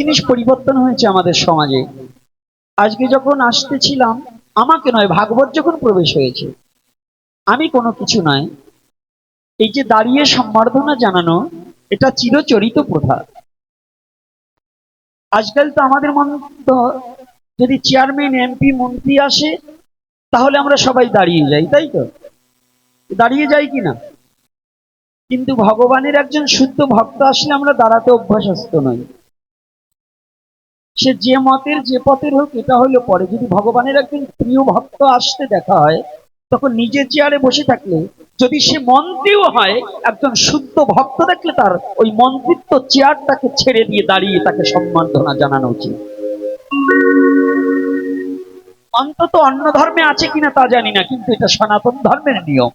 জিনিস পরিবর্তন হয়েছে আমাদের সমাজে। আজকে যখন আসতেছিলাম, আমাকে নয়, ভাগবত যখন প্রবেশ হয়েছে, আমি কোনো কিছু নয়, এই যে দাঁড়িয়ে সম্বর্ধনা জানানো, এটা চিরচরিত প্রথা। আজকাল তো আমাদের মতো যদি চেয়ারম্যান, এমপি, মন্ত্রী আসে, তাহলে আমরা সবাই দাঁড়িয়ে যাই, তাই তো? দাঁড়িয়ে যাই কিনা কিন্তু ভগবানের একজন শুদ্ধ ভক্ত আসলে আমরা দাঁড়াতে অভ্যাসস্থ নই। সে যে মতের, যে পথের হোক, এটা হলো পরে। যদি ভগবানের একজন প্রিয় ভক্ত আসতে দেখা হয়, তখন নিজের চেয়ারে বসে থাকলে, যদি সে মন্ত্রীও হয়, একজন শুদ্ধ ভক্ত দেখলে তার ওই মন্ত্রিত্ব চেয়ারটাকে ছেড়ে দিয়ে দাঁড়িয়ে তাকে সম্বর্ধনা জানানো উচিত। অন্তত অন্য ধর্মে আছে কিনা তা জানি না, কিন্তু এটা সনাতন ধর্মের নিয়ম।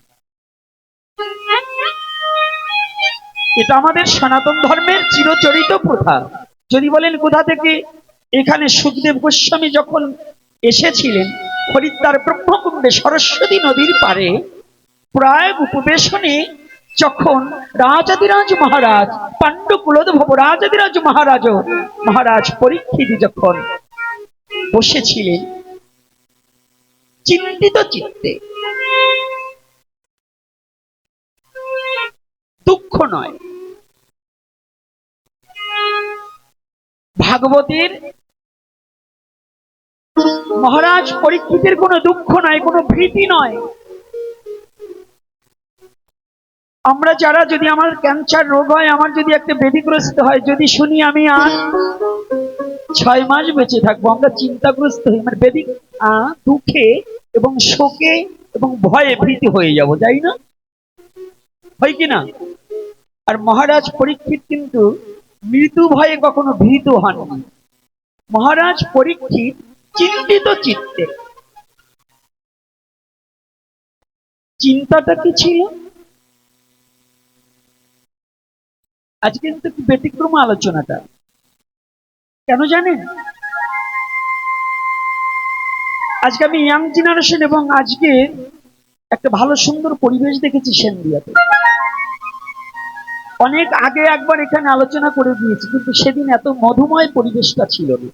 এটা আমাদের সনাতন ধর্মের চিরচরিত প্রথা। যদি বলেন কোথা থেকে এখানে সুখদেব গোস্বামী যখন এসেছিলেন, হরিদ্বার ব্রহ্মকুণ্ডে সরস্বতী নদীর পারে প্রায় উপবেশনে যখন রাজাদিরাজ মহারাজ পাণ্ডকুলোদ্ভব রাজাদিরাজ মহারাজ মহারাজ পরীক্ষিত যখন বসেছিলেন, চিন্তিত চিত্তে, দুঃখ নয়। ভাগবতের মহারাজ, পরীক্ষিতের কোনো দুঃখ নয়, কোনো ভীতি নয়। আমরা যারা যদি আমার ক্যান্সার রোগ হয়, আমার যদি একটা ব্যাধিগ্রস্ত হয়, যদি শুনি আমি আর ছয় মাস বেঁচে থাকব, আমরা চিন্তাগ্রস্ত হই মানে বেদি দুঃখে এবং শোকে এবং ভয়ে ভীতি হয়ে যাব যাই না? হয় কি না? আর মহারাজ, পরীক্ষিত কিন্তু মৃত্যু ভয়ে কখনো ভীত হননি মহারাজ, পরীক্ষিত চিন্তিত চিত্তে। চিন্তাটা কি ছিল? আজকে কিন্তু একটু ব্যতিক্রম আলোচনাটা। কেন জানেন? আজকে আমি ইয়াং জেনারেশন এবং আজকে একটা ভালো সুন্দর পরিবেশ দেখেছি সেনদিয়াতে অনেক আগে একবার এখানে আলোচনা করে দিয়েছি, কিন্তু সেদিন এত মধুময় পরিবেশটা ছিল না।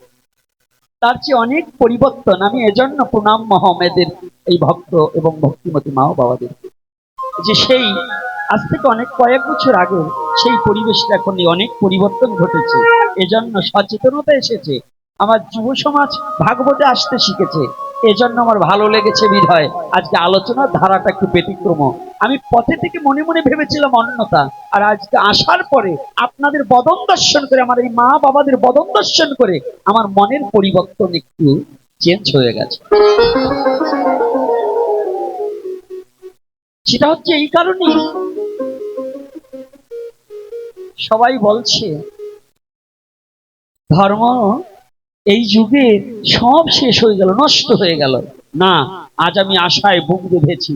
তার চেয়ে অনেক পরিবর্তন। আমি এজন্য প্রণাম মহমেদের এই ভক্ত এবং ভক্তিমতী মা বাবাদের। যে সেই, আজ থেকে অনেক কয়েক বছর আগে সেই পরিবেশটা এখন অনেক পরিবর্তন ঘটেছে। এজন্য সচেতনতা এসেছে। আমার যুব সমাজ ভাগবতে আসতে শিখেছে। এজন্য আমার ভালো লেগেছে বিধায়। আজকে আলোচনার ধারাটা একটু ব্যতিক্রম। আমি পথে থেকে মনে মনে ভেবেছিলাম অন্যতা আর আজকে আসার পরে আপনাদের বদন দর্শন করে, আমার এই মা বাবাদের বদন দর্শন করে আমার মনের পরিবর্তন একটু চেঞ্জ হয়ে গেছে। সেটা হচ্ছে এই কারণেই সবাই বলছে, ধর্ম এই যুগে সব শেষ হয়ে গেল, নষ্ট হয়ে গেল। না, আজ আমি আশায় বুক বেঁধেছি।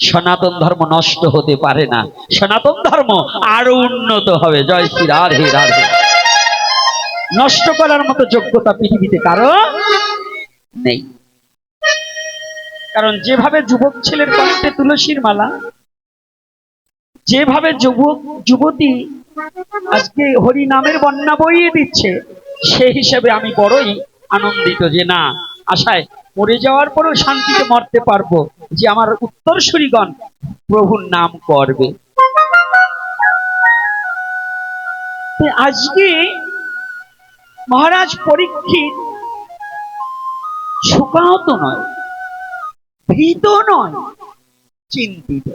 সনাতন ধর্ম নষ্ট হতে পারে না। সনাতন ধর্ম আরও উন্নত হবে। জয় শ্রী রাধে রাধে। নষ্ট করার মতো যোগ্যতা পৃথিবীতে কারও নেই। কারণ যেভাবে যুবক ছেলের কণ্ঠে তুলসীর মালা, যেভাবে যুবক, যুবতী আজকে হরি নামের বন্যা বইয়ে দিচ্ছে সেই হিসেবে আমি বড়ই আনন্দিত যে না আশায় মরে যাওয়ার পরেও শান্তিতে মরতে পারব যে আমার উত্তরসূরিগণ প্রভুর নাম করবে। আজকে মহারাজ পরীক্ষিত শোকাহত নয়, ভীত নয়, চিন্তিত।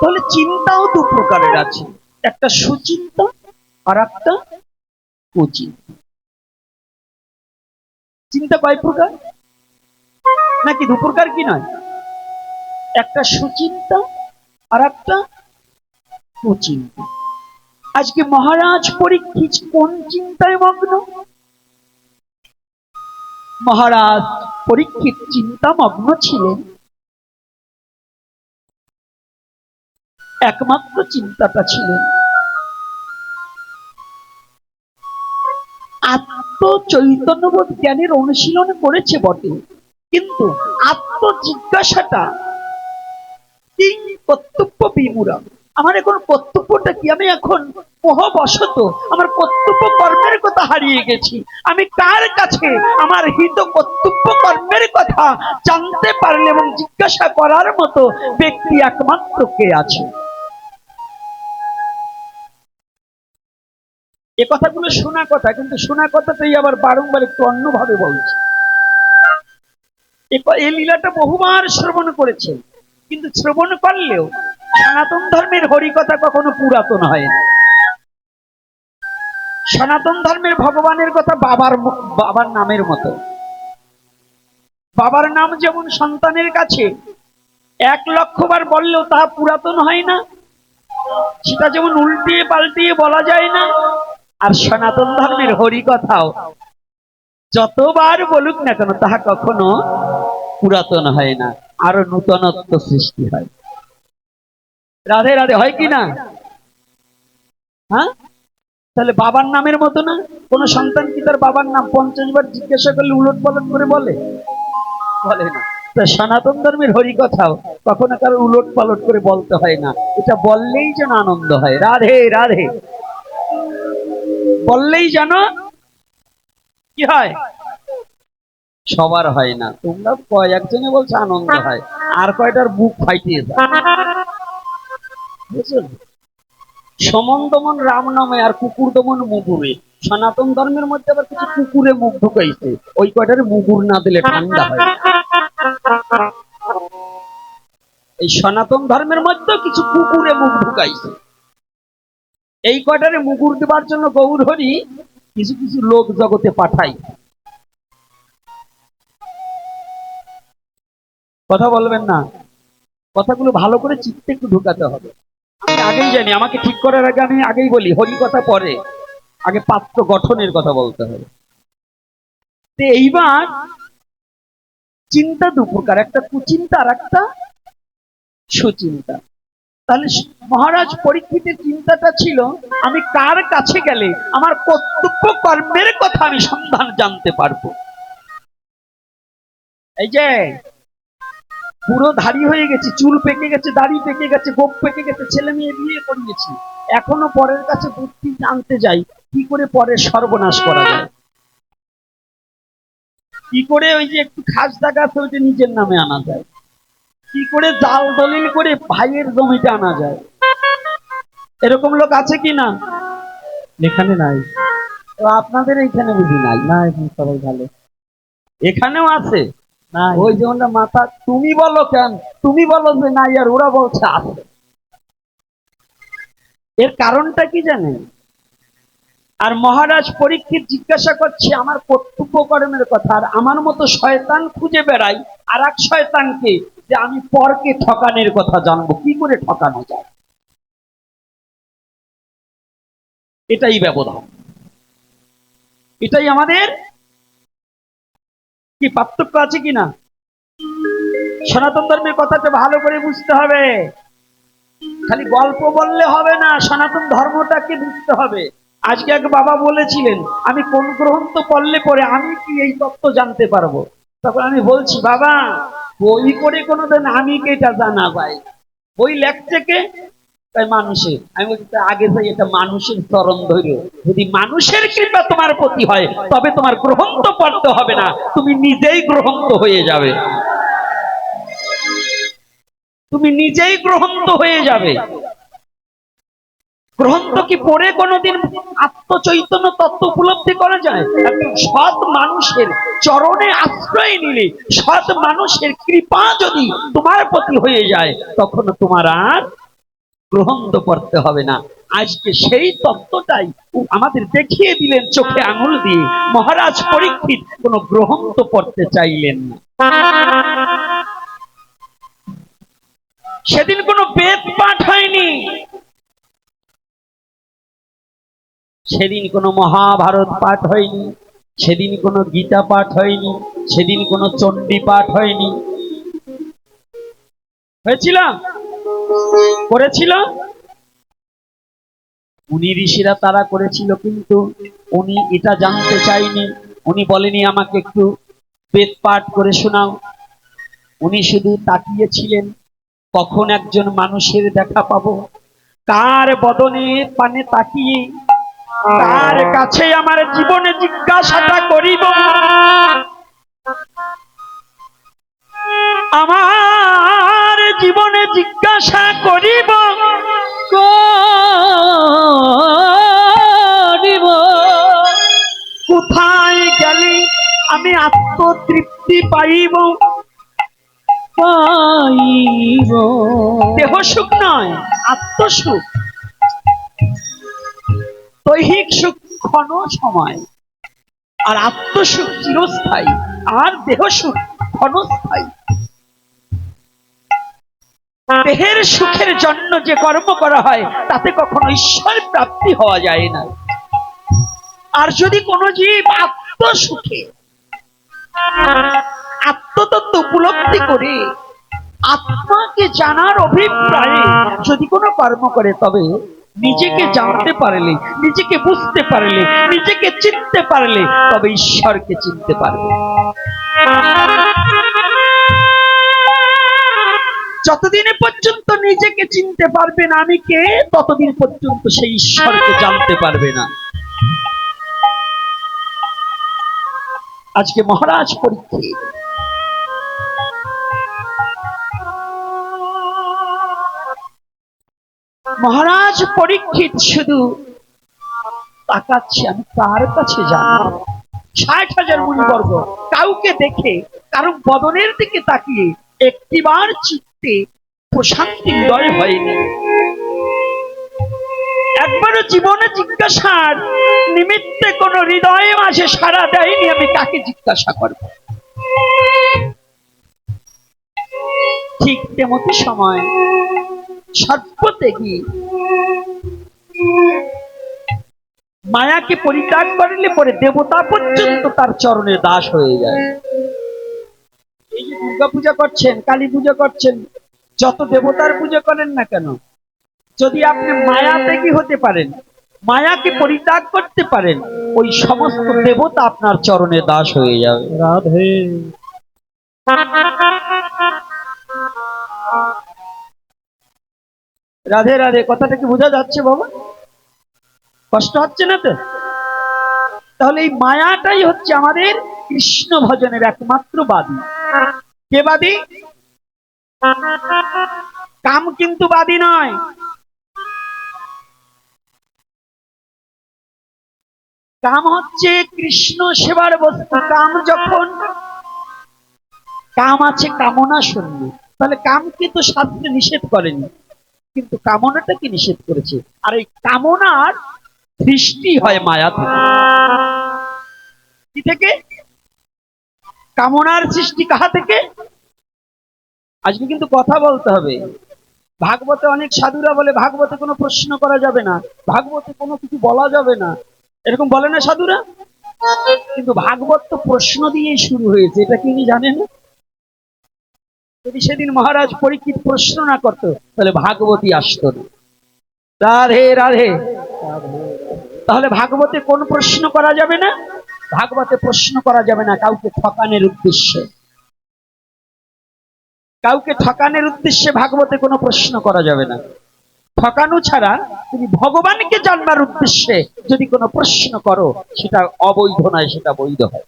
তাহলে চিন্তাও দু প্রকারের আছে। একটা সুচিন্তা আর একটা কুচিন্তা চিন্তা কয় প্রকার? নাকি দু প্রকার কি নয়? একটা সুচিন্তা আর একটা কুচিন্তা আজকে মহারাজ পরীক্ষিত কোন চিন্তায় মগ্ন? মহারাজ পরীক্ষিত চিন্তা চিন্তামগ্ন ছিলেন। একমাত্র চিন্তাটা ছিল চৈতন্যবোধ জ্ঞানের অনুশীলন করেছে বটে। কিন্তু আত্ম জিজ্ঞাসাটা কর্তব্য বিমূরা আমার এখন কর্তব্যটা কি? আমি এখন মোহবশত আমার কর্তব্য কর্মের কথা হারিয়ে গেছি। আমি কার কাছে আমার হিত কর্তব্য কর্মের কথা জানতে পারলে এবং জিজ্ঞাসা করার মতো ব্যক্তি একমাত্র কে আছে? এ কথাগুলো শোনা কথা, কিন্তু শোনা কথাটাই আবার বারংবার একটু অন্যভাবে বলছে। এই লীলাটা বহুবার শ্রবণ করেছেন কিন্তু শ্রবণ করলেও সনাতন ধর্মের হরিকথা কখনো পুরাতন হয় না। সনাতন ধর্মের ভগবানের কথা বাবার বাবার নামের মতো। বাবার নাম যেমন সন্তানের কাছে এক লক্ষ বার বললেও তাহা পুরাতন হয় না, সেটা যেমন উল্টিয়ে পাল্টিয়ে বলা যায় না আর সনাতন ধর্মের হরিকথাও। যতবার বলুক না কেন, তাহা কখনো পুরাতন হয় না, আরও নূতনত্ব সৃষ্টি হয়। রাধে রাধে, হয় কি না? হ্যাঁ? তাহলে বাবার নামের মতো না? কোন সন্তান কি তার বাবার নাম পঞ্চাশ বার জিজ্ঞাসা করলে উলট পালট করে বলে? বলে না। তা সনাতন ধর্মের হরিকথাও কখনো কারও উলট পালট করে বলতে হয় না। এটা বললেই যেন আনন্দ হয়। রাধে রাধে। বললেই যেন কি হয়? সবার হয় না। তোমরা কয়েকজনে বলছো আনন্দ হয়, আর কয়টার বুক ফাইটিয়ে? সমন দমন রাম নামে আর কুকুর দমন মুগুরে। সনাতন ধর্মের মধ্যে আবার কিছু কুকুরে মুখ ঢুকাইছে। ওই কয়টার মুগুর না দিলে ঠান্ডা হয়। এই সনাতন ধর্মের মধ্যে কিছু কুকুরে মুখ ঢুকাইছে। এই কটারে মুগুর দেবার জন্য গৌর হরি কিছু কিছু লোক জগতে পাঠাই কথা বলবেন না। কথাগুলো ভালো করে চিত্তে একটু ঢুকাতে হবে। আমি আগেই জানি, আমাকে ঠিক করার আগে আমি আগেই বলি, হরি কথা পরে। আগে পাত্র গঠনের কথা বলতে হবে। এইবার চিন্তা দু প্রকার একটা কুচিন্তা আর একটা সুচিন্তা। তাহলে মহারাজ পরীক্ষিতের চিন্তাটা ছিল, আমি কার কাছে গেলে আমার কর্তব্য কর্মের কথা আমি সন্ধান জানতে পারব? এই যে, পুরো ধাড়ি হয়ে গেছে, চুল পেকে গেছে, দাড়ি পেকে গেছে, গোপ পেকে গেছে, ছেলে মেয়ে বিয়ে করিয়েছি। এখনও পরের কাছে বুদ্ধি জানতে যাই, কি করে পরের সর্বনাশ করা যায়? কি করে ওই যে একটু খাস দাগ ওইটা নিজের নামে আনা যায়? কি করে জাল দলিল করে ভাইয়ের জমিতে আনা যায়? এরকম লোক আছে কি না? এখানে নাই। তো আপনাদের এইখানে বুঝি নাই? না এখন সবাই ভালো। এখানেও আছে? না ওই যে ওনার মাথা তুমি বলো কেন? তুমি বলো যে নাই আর ওরা বলছে আছে। এর কারণটা কি জানেন? আর মহারাজ পরীক্ষিত জিজ্ঞাসা করছে আমার কর্তব্য কর্মের কথা আর আমার মতো শয়তান খুঁজে বেড়াই আর এক শয়তানকে যে আমি পরকে ঠকানোর কথা জানব। কি করে ঠকানো যায়? এটাই ব্যবধান। এটাই আমাদের কি পার্থক্য আছে কিনা? সনাতন ধর্মের কথাটা ভালো করে বুঝতে হবে। খালি গল্প বললে হবে না, সনাতন ধর্মটাকে বুঝতে হবে। আজকে এক বাবা বলেছিলেন, আমি কোন গ্রন্থ পড়লে পরে আমি কি এই তত্ত্ব জানতে পারব? তখন আমি বলছি, বাবা বই করে কোনোদিন আমি কেটা জানা যায়। বই লেখছে কে? তাই মানুষের। আমি বলছি আগে যাই এটা মানুষের চরণ ধৈর্য যদি মানুষের কৃপা তোমার প্রতি হয়, তবে তোমার গ্রহন্ত পড়তে হবে না। তুমি নিজেই গ্রহন্ত হয়ে যাবে। তুমি নিজেই গ্রহন্ত হয়ে যাবে। গ্রন্থ কি পড়ে কোনোদিন আত্মচৈতন্য তত্ত্ব উপলব্ধি করা যায়? সৎ মানুষের চরণে আশ্রয় নিলে, সৎ মানুষের কৃপা যদি তোমার প্রতি হয়ে যায় তখন তোমার আর গ্রহণ করতে হবে না। আজকে সেই তত্ত্বটাই আমাদের দেখিয়ে দিলেন চোখে আঙুল দিয়ে। মহারাজ পরীক্ষিত কোন তো পড়তে চাইলেন না। সেদিন কোনো বেদ পাঠ হয়নি। সেদিন কোনো মহাভারত পাঠ হয়নি, সেদিন কোনো গীতা পাঠ হয়নি, সেদিন কোনো চণ্ডী পাঠ হয়নি। হয়েছিল করেছিল উনি ঋষিরা তারা করেছিল কিন্তু উনি এটা জানতে চাইনি। উনি বলেনি, আমাকে একটু বেদ পাঠ করে শোনাও। উনি শুধু তাকিয়েছিলেন, কখন একজন মানুষের দেখা পাবো? কার বদনে পানে তাকিয়ে তার কাছে আমার জীবনে জিজ্ঞাসাটা করিব। আমার জীবনে জিজ্ঞাসা করিব। করিব। কোথায় গেলে আমি আত্মতৃপ্তি পাইব? পাইব। দেহ সুখ নয় আত্মসুখ। দৈহিক সুখ ক্ষণ সময়। আর আত্মসুখ চিরস্থায়ী, আর দেহ সুখ ক্ষণস্থায়ী। দেহের সুখের জন্য যে কর্ম করা হয়, তাতে কখনো ঈশ্বর প্রাপ্তি হওয়া যায় না। আর যদি কোনো জীব আত্মসুখে আত্মতত্ত্ব উপলব্ধি করে, আত্মাকে জানার অভিপ্রায়ে যদি কোনো কর্ম করে, তবে নিজেকে জানতে পারলে নিজেকে বুঝতে পারলে নিজেকে চিনতে পারলে তবে ঈশ্বরকে চিনতে পারবে। যতদিনে পর্যন্ত নিজেকে চিনতে পারবে না আমি কে? ততদিন পর্যন্ত সেই ঈশ্বরকে জানতে পারবে না। আজকে মহারাজ পরীক্ষিত। মহারাজ পরীক্ষিত শুধু তাকাচ্ছি, আমি কার কাছে যাব? ষাট হাজার মুনিবর্গ, কাউকে দেখে কারও বদনের দিকে তাকিয়ে একটিবার চিত্তে প্রশান্তি উদয় হয়নি একবারও জীবনে জিজ্ঞাসার নিমিত্তে কোন হৃদয়ে মাঝে সারা দেয়নি, আমি কাকে জিজ্ঞাসা করব? ঠিক তেমতি সময় মায়াকে পরিত্যাগ করলে পরে দেবতা পর্যন্ত তার চরণে দাস হয়ে যায়। এই যে দুর্গা পূজা করছেন, কালী পূজা করছেন, যত দেবতার পূজা করেন না কেন? যদি আপনি মায়া ত্যাগী হতে পারেন, মায়াকে পরিত্যাগ করতে পারেন, ওই সমস্ত দেবতা আপনার চরণে দাস হয়ে যাবে। রাধে। রাধে রাধে, কথাটা কি বোঝা যাচ্ছে বাবা? কষ্ট হচ্ছে না তো? তাহলে এই মায়াটাই হচ্ছে আমাদের কৃষ্ণ ভজনের একমাত্র বাদী কে বাদী কাম কিন্তু বাদী নয়। কাম হচ্ছে কৃষ্ণ সেবার বস্তু। কাম যখন, কাম আছে কামনা শূন্য তাহলে কামকে তো শাস্ত্রে নিষেধ করেনি? কিন্তু কামনাটাকে নিষেধ করেছে? আর এই কামনার সৃষ্টি হয় মায়া থেকে। কি থেকে? কামনার সৃষ্টি কাহা থেকে? আজকে কিন্তু কথা বলতে হবে। ভাগবতে অনেক সাধুরা বলে, ভাগবতে কোনো প্রশ্ন করা যাবে না। ভাগবতে কোনো কিছু বলা যাবে না। এরকম বলে না সাধুরা? কিন্তু ভাগবত তো প্রশ্ন দিয়েই শুরু হয়েছে। এটা কি জানেন? যদি সেদিন মহারাজ পরীক্ষিত প্রশ্ন না করতো, তাহলে ভাগবতী আসতো রাধে রাধে। তাহলে ভাগবতে কোন প্রশ্ন করা যাবে না? ভাগবতে প্রশ্ন করা যাবে না কাউকে ঠকানের উদ্দেশ্যে। কাউকে ঠকানোর উদ্দেশ্যে ভাগবতে কোনো প্রশ্ন করা যাবে না। ঠকানো ছাড়া তুমি ভগবানকে জানবার উদ্দেশ্যে যদি কোনো প্রশ্ন করো, সেটা অবৈধ নয়, সেটা বৈধ হয়।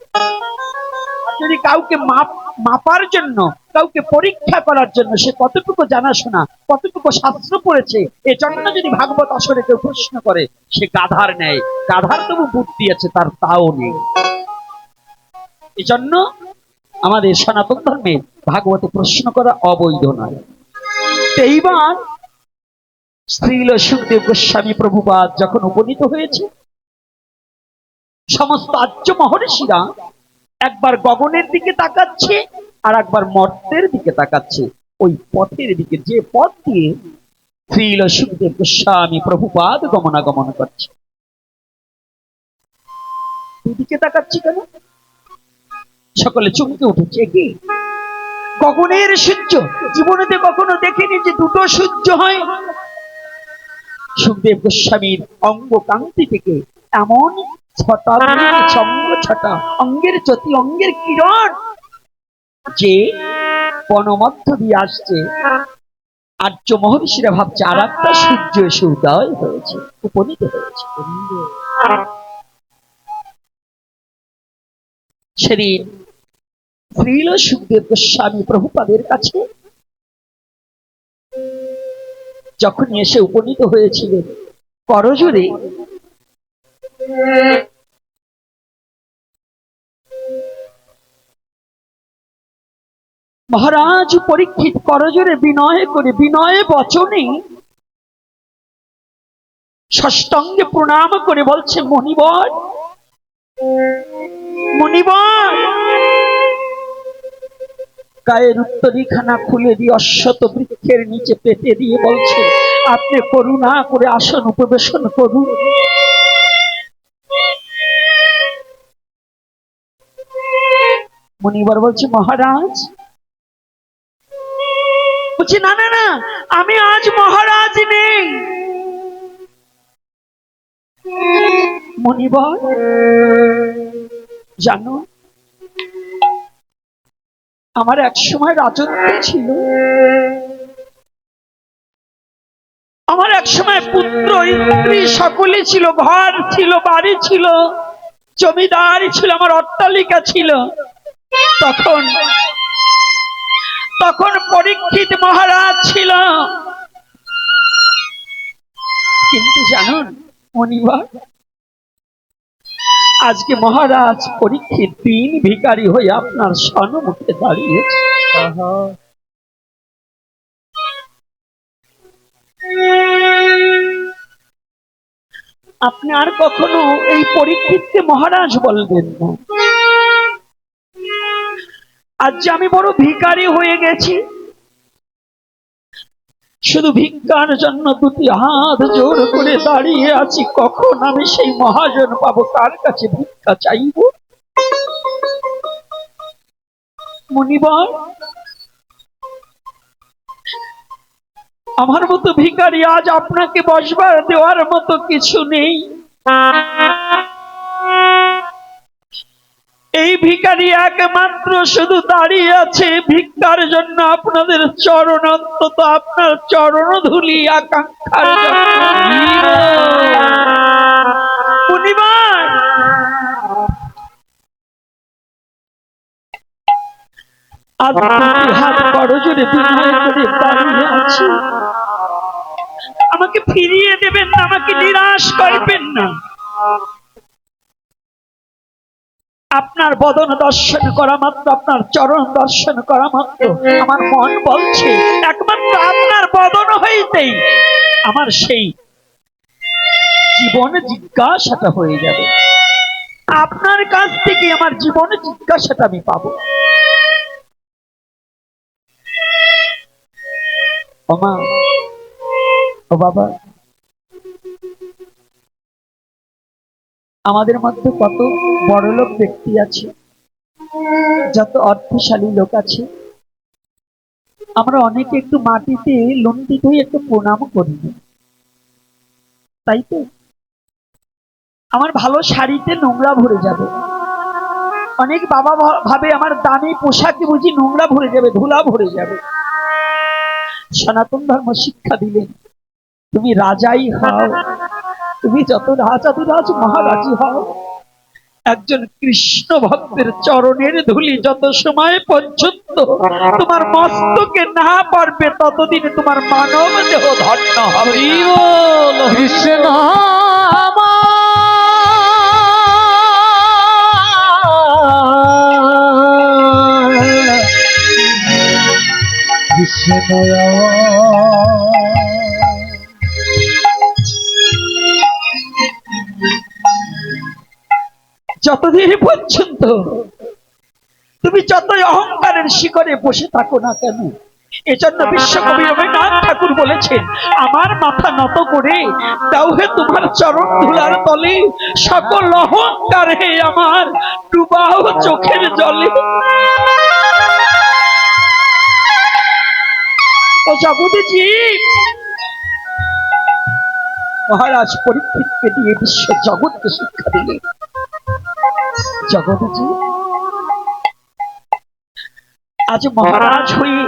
যদি কাউকে মাপ, মাপার জন্য, কাউকে পরীক্ষা করার জন্য সে কতটুকু জানাশোনা, কতটুকু শাস্ত্র পড়েছে এজন্য যদি ভাগবত আসরে কেউ প্রশ্ন করে, সে গাধার নেয় গাধার তবু বুদ্ধি আছে তার তাও নেই। এজন্য আমাদের সনাতন ধর্মে ভাগবতে প্রশ্ন করা অবৈধ নয়। এইবার শ্রীল সুখদেব গোস্বামী প্রভুপাদ যখন উপনীত হয়েছে, সমস্ত আর্য মহর্ষিরা একবার গগনের দিকে তাকাচ্ছে আর একবার মর্তের দিকে তাকাচ্ছে। ওই পথের দিকে, যে পথ দিয়ে শ্রীল সুখদেব গোস্বামী প্রভুপাদ গমনাগমন করছে। দুদিকে তাকাচ্ছি কেন? সকলে চমকে উঠেছে কি গগনের সূর্য, জীবনেতে কখনো দেখিনি যে দুটো সূর্য হয়? সুখদেব গোস্বামীর অঙ্গ কান্তি থেকে এমন ছটা অঙ্গ ছটা অঙ্গের জ্যোতি অঙ্গের কিরণ যে বনমধ্য দিয়ে আসছে, আর্য মহর্ষিরা ভাবছে আর একটা সূর্য এসে উদয় হয়েছে, উপনীত হয়েছে। সেদিন শ্রীল সুখদেব গোস্বামী প্রভুপাদের কাছে যখন এসে উপনীত হয়েছিলেন করজোরে মহারাজ, পরীক্ষিত করজোরে বিনয় করে, বিনয় বচনে। ষষ্টাঙ্গে প্রণাম করে বলছে মণিবর মণিবর গায়ের উত্তরীখানা খুলে দিয়ে অশ্বত বৃক্ষের নিচে পেতে দিয়ে বলছে, আপনি করুণা করে আসন উপবেশন করুন। মণিবর বলছে, মহারাজ। বলছি, না না না, আমি আজ মহারাজ নেই। মণিবর জানো, আমার এক সময় রাজত্ব ছিল। আমার এক সময় পুত্র, স্ত্রী সকলে ছিল, ঘর ছিল, বাড়ি ছিল, জমিদার ছিল, আমার অট্টালিকা ছিল। তখন তখন পরীক্ষিত মহারাজ ছিল। কিন্তু জানুন মনিবার আজকে মহারাজ পরীক্ষিত দিন ভিকারি হয়ে আপনার সন্মুখে দাঁড়িয়েছে আপনি আর কখনো এই পরীক্ষিতকে মহারাজ বলবেন না। আজ যে আমি বড় ভিখারি হয়ে গেছি। শুধু ভিক্ষার জন্য দুটি হাত জোর করে দাঁড়িয়ে আছি, কখন আমি সেই মহাজন পাবো তার কাছে ভিক্ষা চাইব? মনিবার, আমার মতো ভিখারি আজ আপনাকে বসবার দেওয়ার মতো কিছু নেই। ভিখারি একমাত্র শুধু দাঁড়িয়ে আছে। ভিক্ষার জন্য আপনাদের চরণ অন্তত আপনার চরণ ধুলি আকাঙ্ক্ষার আমাকে ফিরিয়ে দেবেন না, আমাকে নিরাশ করবেন না। আপনার বদন দর্শন করা মাত্র, আপনার চরণ দর্শন করা মাত্র। আমার মন বলছে, একমাত্র আপনার বদন হইতেই আমার সেই জীবন জিজ্ঞাসাটা হয়ে যাবে। আপনার কাছ থেকে আমার জীবন জিজ্ঞাসাটা আমি পাবো। ওমা ও বাবা। আমাদের মধ্যে কত বড়লোক ব্যক্তি আছে, যত অর্থশালী লোক আছে। আমরা অনেকে একটু মাটিতে লন্ডিত হয়ে একটু প্রণাম করি। তাই তো? আমার ভালো শাড়িতে নোংরা ভরে যাবে। অনেক বাবা ভাবে আমার দামি পোশাকে বুঝি নোংরা ভরে যাবে, ধুলা ভরে যাবে। সনাতন ধর্ম শিক্ষা দিলেন তুমি রাজাই হও। তুমি যত রাজাধিরাজ মহারাজি হও। একজন কৃষ্ণ ভক্তের চরণের ধুলি যত সময় পর্যন্ত তোমার মস্তকে না পারবে ততদিন তোমার মানব দেহ ধন্য হবে। কৃষ্ণ কৃষ্ণ যতদিন পর্যন্ত। তুমি যতই অহংকারের শিখরে বসে থাকো না কেন এজন্য বিশ্বকবি রবীন্দ্রনাথ ঠাকুর বলেছেন আমার মাথা নত করে দাও হে তোমার চরণ ধুলার তলে সকল অহংকার হে আমার ডুবাও চোখের জলে। ও জগদীজি মহারাজ পরীক্ষিতকে দিয়ে বিশ্ব জগৎকে শিক্ষা দিলেন। জগদীজি আজ মহারাজ হয়ে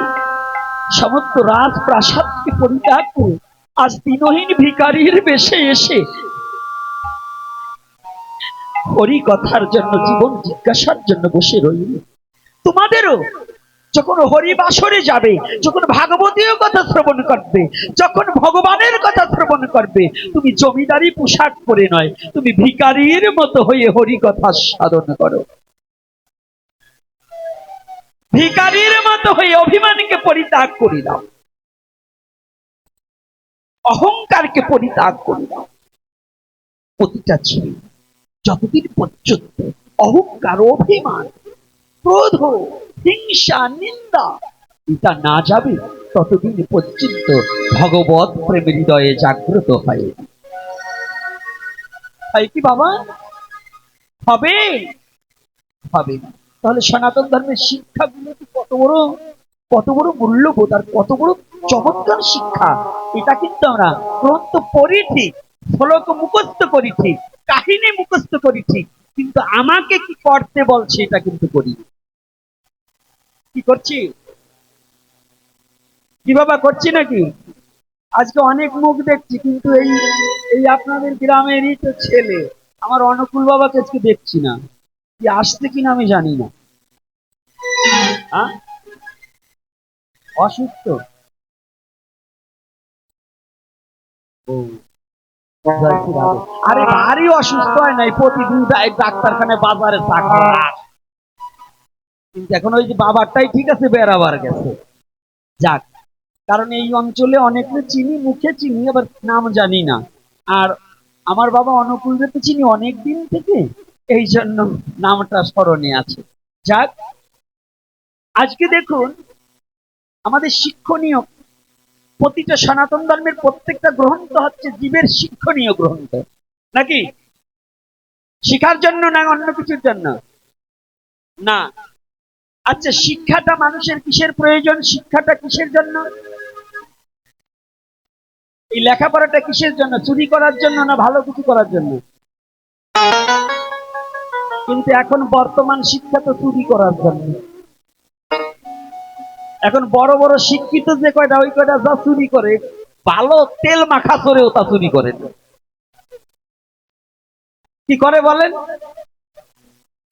সমস্ত রাজপ্রাসাদকে পরিত্যাগ করে আজ দিনহীন ভিকারীর বেশে এসে হরি কথার জন্য, জীবন জিজ্ঞাসার জন্য বসে রইল তোমাদেরও যখন হরিবাসরে যাবে, যখন ভাগবতীয় কথা শ্রবণ করবে, যখন ভগবানের কথা শ্রবণ করবে, তুমি জমিদারি পোশাক পরে নয়, তুমি ভিকারির মতো হয়ে হরি কথা সাধন করো। ভিকারির মতো হয়ে অভিমানকে পরিত্যাগ করি দাও। অহংকারকে পরিত্যাগ করি দাও। প্রতিটা ছেলে, যতদিন পর্যন্ত অহংকার অভিমান ক্রোধ হিংসা, নিন্দা। এটা না যাবে, ততদিন পর্যন্ত ভগবত প্রেম হৃদয়ে জাগ্রত হয়। হয় কি বাবা? হবে। হবে। তাহলে সনাতন ধর্মের শিক্ষাগুলো কত বড় কত বড় মূল্যবোধ আর কত বড় চমৎকার শিক্ষা। এটা কিন্তু আমরা গ্রন্থ পড়ি ঠিক শ্লোক মুখস্থ করি ঠিক কাহিনী মুখস্থ করি ঠিক কিন্তু আমাকে কি করতে বলছে এটা কিন্তু করি। কি করছি? কি বাবা করছি নাকি? আজকে অনেক মুখ দেখছি, কিন্তু এই এই আপনাদের গ্রামেরই তো ছেলে। আমার অনুকূল বাবাকে আজকে দেখছি না। কি আসছে কিনা আমি জানি না। হ্যাঁ? অসুস্থ। আরে ভারী অসুস্থ হয় নাই। প্রতিদিন যায় ডাক্তারখানায় বাজারে চাকরি। কিন্তু এখন ওই যে বাবারটাই ঠিক আছে, বেড়াবার গেছে। যাক, কারণ এই অঞ্চলে অনেকে চিনি, মুখে চিনি, আবার নাম জানি না। আর আমার বাবা অনুকূলকে তো চিনি অনেক দিন থেকে, এই জন্য নামটা স্মরণে আছে। যাক, আজকে দেখুন, আমাদের শিক্ষণীয় প্রতিটা সনাতন ধর্মের প্রত্যেকটা গ্রন্থ হচ্ছে জীবের শিক্ষণীয় গ্রন্থ। নাকি? শিখার জন্য না অন্য কিছুর জন্য? না। আচ্ছা শিক্ষাটা মানুষের কিসের প্রয়োজন? শিক্ষাটা কিসের জন্য? এই লেখাপড়াটা কিসের জন্য? চুরি করার জন্য না ভালো কিছু করার জন্য? কিন্তু এখন বর্তমান শিক্ষা তো চুরি করার জন্য। এখন বড় বড় শিক্ষিত যে কয়টা, ওই কয়টা যা চুরি করে, ভালো তেল মাখা করেও তা চুরি করে। কি করে বলেন?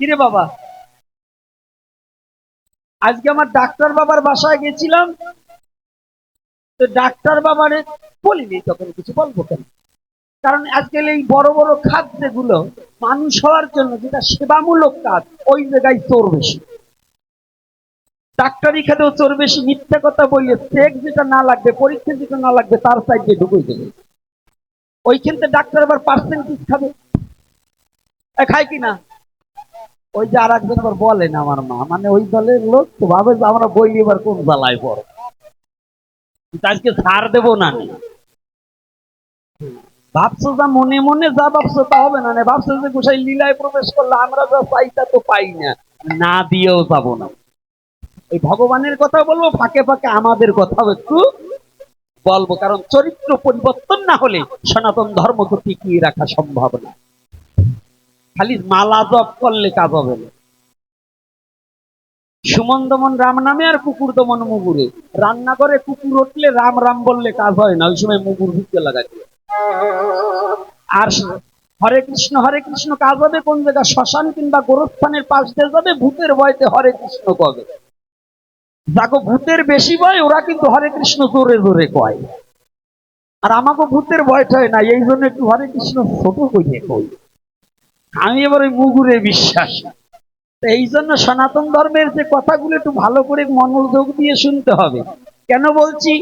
কিরে বাবা? আজকে আমার ডাক্তার বাবার বাসায় গেছিলাম। তো ডাক্তার বাবারে বলিনি তখন কিছু বলব কেন? কারণ আজকাল এই বড় বড় খাত যেগুলো মানুষ হওয়ার জন্য যেটা সেবামূলক কাজ, ওই জায়গায় চোর বেশি। ডাক্তারি খাতেও চোর বেশি, মিথ্যা কথা বললে চেক যেটা না লাগবে, পরীক্ষা যেটা না লাগবে, তার সাইডে ঢুকুই দেবে ওইখানতে ডাক্তার আবার পার্সেন্টেজ খাবে। খায় কি না? ওই যে আর একজন আবার বলেন আমার মা মানে ওই দলের লোক তো ভাবে যে আমরা বই এবার কোন জ্বালায় পড় আজকে ছাড় দেবো না। ভাবছ যা মনে মনে যা ভাবছ তা হবে না না ভাবছ যে গোসাই লীলায় প্রবেশ করলে আমরা যা চাই তা তো পাই না না দিয়েও যাব না। এই ভগবানের কথা বলব, ফাঁকে ফাঁকে আমাদের কথাও একটু বলব, কারণ চরিত্র পরিবর্তন না হলে সনাতন ধর্মকে টিকিয়ে রাখা সম্ভব না। খালি মালা জপ করলে কাজ হবে না। সুমন দমন রাম নামে আর কুকুর দমন মুগুরে। রান্না করে কুকুর উঠলে রাম রাম বললে কাজ হয় না, ওই সময় মুগুর ঢুকতে লাগাই আর হরে কৃষ্ণ হরে কৃষ্ণ, কাজ হবে কোন জায়গা শ্মশান কিংবা গোরস্থানের পাশ দিয়ে যাবে, ভূতের ভয়তে হরে কৃষ্ণ কবে? যাকে ভূতের বেশি ভয়, ওরা কিন্তু হরে কৃষ্ণ জোরে জোরে কয়। আর আমাকে ভূতের ভয়টা হয় না, এই জন্য একটু হরে কৃষ্ণ ছোট কইয়ে কই। আমি এবার ওই মুগুরে বিশ্বাস। এই জন্য সনাতন ধর্মের যে কথাগুলো একটু ভালো করে মনোযোগ দিয়ে শুনতে হবে। কেন বলছি?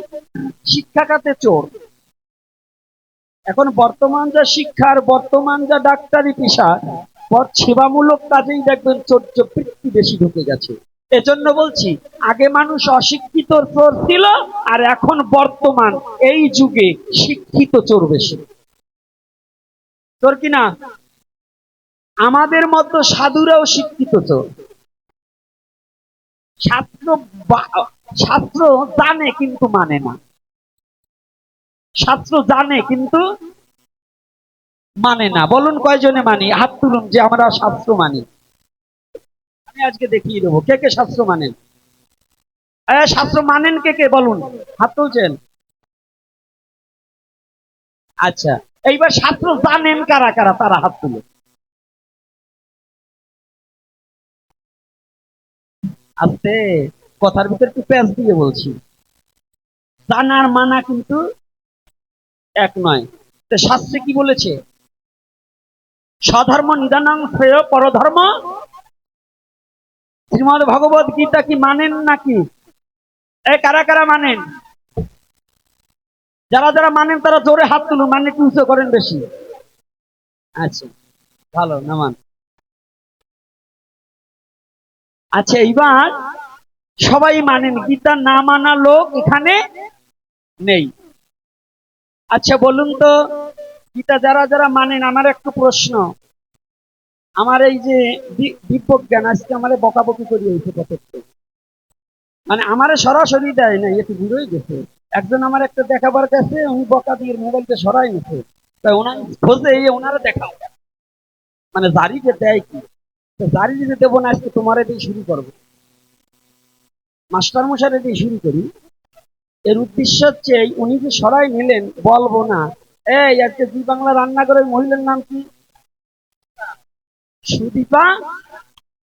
শিক্ষা খাতে চোর। এখন বর্তমান যা শিক্ষার বর্তমান যা ডাক্তারি পেশা সেবামূলক কাজেই দেখবেন চোদ্দ বৃত্তি বেশি ঢুকে গেছে। এজন্য বলছি, আগে মানুষ অশিক্ষিত চোর ছিল আর এখন বর্তমান এই যুগে শিক্ষিত চোর বেশি। চোর কিনা আমাদের মতো সাধুরাও শিক্ষিত শাস্ত্র বা- শাস্ত্র জানে কিন্তু মানে না। শাস্ত্র জানে কিন্তু মানে না। বলুন কয়জনে মানি? হাত তুলুন যে আমরা শাস্ত্র মানি। আমি আজকে দেখিয়ে দেবো। কে কে শাস্ত্র মানেন? শাস্ত্র মানেন কে কে? বলুন। হাত তুলছেন? আচ্ছা। এইবার শাস্ত্র জানেন কারা কারা? তারা হাত তুলে। আস্তে কথার ভিতরে একটু প্যাঁচ দিয়ে বলছি। জানার মানা কিন্তু এক নয়। শাস্ত্রে কি বলেছে? স্বধর্ম নিদানাং শ্রেয় পরধর্ম। শ্রীমদ ভগবত গীতা কি মানেন নাকি? এ কারা কারা মানেন? যারা যারা মানেন তারা জোরে হাত তুলুন মানে উঁচু করেন বেশি? আচ্ছা ভালো না নামান। আচ্ছা এইবার সবাই মানেন, গীতা না মানা লোক এখানে নেই। আচ্ছা বলুন তো, গীতা যারা যারা মানেন, আমার একটু প্রশ্ন। আমার এই যে দিব্যজ্ঞান, আজকে আমার বকাবকি করি হয়েছে কতক্ষণ মানে আমার সরাসরি দেয় না একটু দূরেই গেছে। একজন আমার একটা দেখাবার কাছে, উনি বকা দিয়ে মোবাইলটা সরাই নিছে। তাই ওনার খোঁজে, এই ওনারা দেখাও। মানে দাঁড়িয়ে দেয় কি? তো জারি যদি দেবো না আজকে তোমারে দিয়ে শুরু করব। মাস্টার মশারে দিয়ে শুরু করি। এর উদ্দেশ্য হচ্ছে উনি যে সরাই নিলেন, বলব না। এই, আজকে দুই বাংলা রান্নাঘরের মহিলার নাম কি? সুদীপা